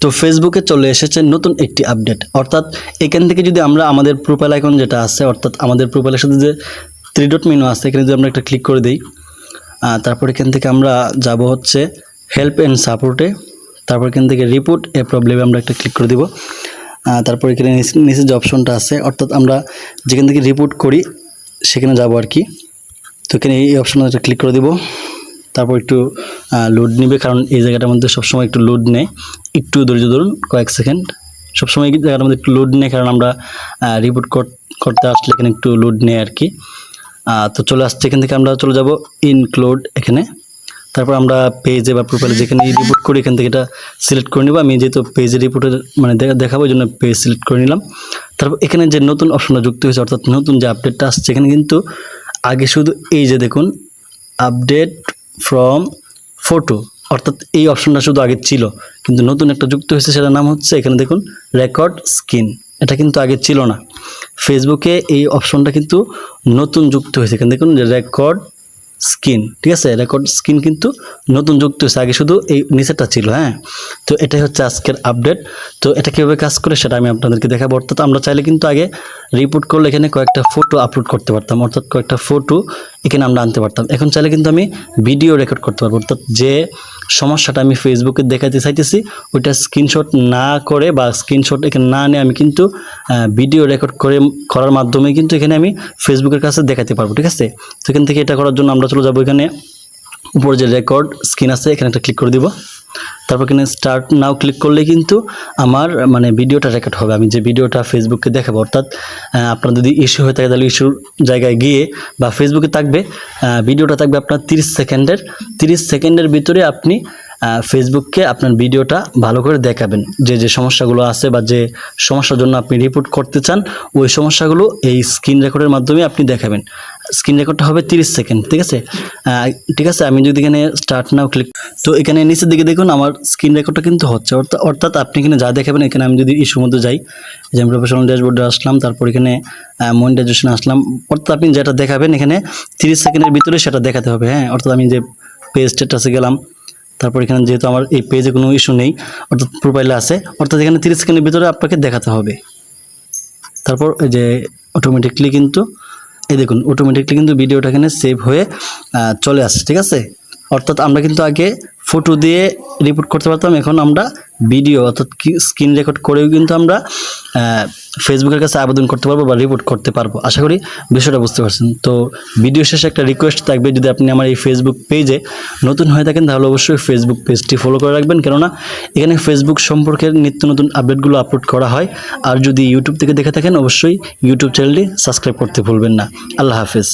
তো ফেসবুকে চলে এসেছে নতুন একটি আপডেট অর্থাৎ এখান থেকে যদি আমরা আমাদের প্রোফাইল আইকন যেটা আছে, অর্থাৎ আমাদের প্রোফাইলের সাথে যে থ্রি ডট মেনু আছে, এখানে যদি আমরা একটা ক্লিক করে দিই তারপর এখান থেকে আমরা যাব হচ্ছে হেল্প অ্যান্ড সাপোর্টে তারপর এখান থেকে রিপোর্ট এ প্রবলেমে আমরা একটা ক্লিক করে দিব। তারপর এখানে নিচে- যে অপশনটা আছে, অর্থাৎ আমরা যেখান থেকে রিপোর্ট করি, সেখানে যাব আর কি। তো এখানে এই অপশনে একটা ক্লিক করে দিব। তারপর একটু লোড নেবে, কারণ এই জায়গাটার মধ্যে সবসময় একটু লোড নেয়। একটু ধৈর্য ধরুন, কয়েক সেকেন্ড। সবসময় এই জায়গাটার মধ্যে একটু লোড নেয় কারণ আমরা রিপোর্ট করতে আসলে এখানে একটু লোড নেয় আর কি। তো চলে আসছে, এখান থেকে আমরা চলে যাব ইনক্লুড এখানে। তারপর আমরা পেজে বা প্রোফাইলে যেখানে রিপোর্ট করি, এখান থেকে এটা সিলেক্ট করে নিব। আমি যেহেতু পেজে রিপোর্টের মানে দেখাবো ওই জন্য পেজ সিলেক্ট করে নিলাম। তারপর এখানে যে নতুন অপশনটা যুক্ত হয়েছে, অর্থাৎ নতুন যে আপডেটটা আসছে, এখানে কিন্তু আগে শুধু এই যে দেখুন আপডেট ফ্রম ফটো অর্থাৎ এই অপশনটা শুধু আগে ছিল, কিন্তু নতুন একটা যুক্ত হয়েছে সেটার নাম হচ্ছে, এখানে দেখুন, রেকর্ড স্ক্রিন এটা কিন্তু আগে ছিল না। ফেসবুকে এই অপশনটা কিন্তু নতুন যুক্ত হয়েছে। এখানে দেখুন যে রেকর্ড স্ক্রিন ঠিক আছে? রেকর্ড স্ক্রিন কিন্তু নতুন যুক্ত হয়েছে। আগে শুধু এই নিচেটা ছিল হ্যাঁ? তো এটাই হচ্ছে আজকের আপডেট তো এটা কীভাবে কাজ করে সেটা আমি আপনাদেরকে দেখাবো। অর্থাৎ আমরা চাইলে কিন্তু আগে রিপোর্ট করলে এখানে কয়েকটা ফটো আপলোড করতে পারতাম। অর্থাৎ কয়েকটা ফটো এখানে আমরা আনতে পারতাম। এখন চাইলে কিন্তু আমি ভিডিও রেকর্ড করতে পারব। অর্থাৎ যে সমস্যাটা আমি ফেসবুকে দেখাতে চাইতেছি, ওইটা স্ক্রিনশট না করে বা স্ক্রিনশট এখানে না নিয়ে আমি কিন্তু ভিডিও রেকর্ড করে করার মাধ্যমে কিন্তু এখানে আমি ফেসবুকের কাছে দেখাতে পারব, ঠিক আছে? তো এখান থেকে এটা করার জন্য আমরা চলে যাব এখানে। উপর যে রেকর্ড স্ক্রিন আছে, এখানে একটা ক্লিক করে দিব। তারপর কিন্তু স্টার্ট নাও ক্লিক করলে কিন্তু আমার মানে ভিডিওটা রেকর্ড হবে। আমি যে ভিডিওটা ফেসবুককে দেখাবো, অর্থাৎ আপনার যদি ইস্যু হয়ে থাকে তাহলে ইস্যুর জায়গায় গিয়ে বা ফেসবুকে থাকবে ভিডিওটা থাকবে আপনার তিরিশ সেকেন্ডের। তিরিশ সেকেন্ডের ভিতরে আপনি ফেসবুককে আপনার ভিডিওটা ভালো করে দেখাবেন। যে যে সমস্যাগুলো আছে বা যে সমস্যার জন্য আপনি রিপোর্ট করতে চান, ওই সমস্যাগুলো এই স্ক্রিন রেকর্ডের মাধ্যমে আপনি দেখাবেন। স্ক্রিন রেকর্ডটা হবে তিরিশ সেকেন্ড ঠিক আছে? ঠিক আছে, আমি যদি এখানে স্টার্ট নাও ক্লিক তো এখানে নিচের দিকে দেখুন, আমার স্ক্রিন রেকর্ডটা কিন্তু হচ্ছে। অর্থাৎ অর্থাৎ আপনি এখানে যা দেখাবেন, এখানে আমি যদি ইস্যুর মধ্যে যাই, যে আমি প্রফেশনাল ড্যাশবোর্ডে আসলাম, তারপর এখানে মনিটাইজেশন আসলাম, অর্থাৎ আপনি যেটা দেখাবেন, এখানে তিরিশ সেকেন্ডের ভিতরে সেটা দেখাতে হবে। হ্যাঁ অর্থাৎ আমি যে পেজ স্টেটাসে গেলাম তারপর এখানে যেহেতু আমার এই পেজে কোনো ইস্যু নেই, অর্থাৎ প্রোফাইলে আছে, অর্থাৎ এখানে তিরিশ সেকেন্ডের ভিতরে আপনাকে দেখাতে হবে। তারপর যে অটোমেটিকলি কিন্তু, এই দেখুন অটোমেটিকলি কিন্তু ভিডিওটা এখানে সেভ হয়ে চলে আসছে, ঠিক আছে? অর্থাৎ আমরা কিন্তু আগে ফটো দিয়ে রিপোর্ট করতে পারতাম, এখন আমরা ভিডিও অর্থাৎ স্ক্রিন রেকর্ড করেও কিন্তু আমরা ফেসবুকের কাছে আবেদন করতে পারব বা রিপোর্ট করতে পারব। আশা করি বিষয়টা বুঝতে পারছেন। তো ভিডিও শেষে একটা রিকোয়েস্ট থাকবে, যদি আপনি আমার এই ফেসবুক পেজে নতুন হয়ে থাকেন, তাহলে অবশ্যই ফেসবুক পেজটি ফলো করে রাখবেন। কেননা এখানে ফেসবুক সম্পর্কে নিত্য নতুন আপডেটগুলো আপলোড করা হয়। আর যদি ইউটিউব থেকে দেখে থাকেন, অবশ্যই ইউটিউব চ্যানেলটি সাবস্ক্রাইব করতে ভুলবেন না। আল্লাহ হাফেজ।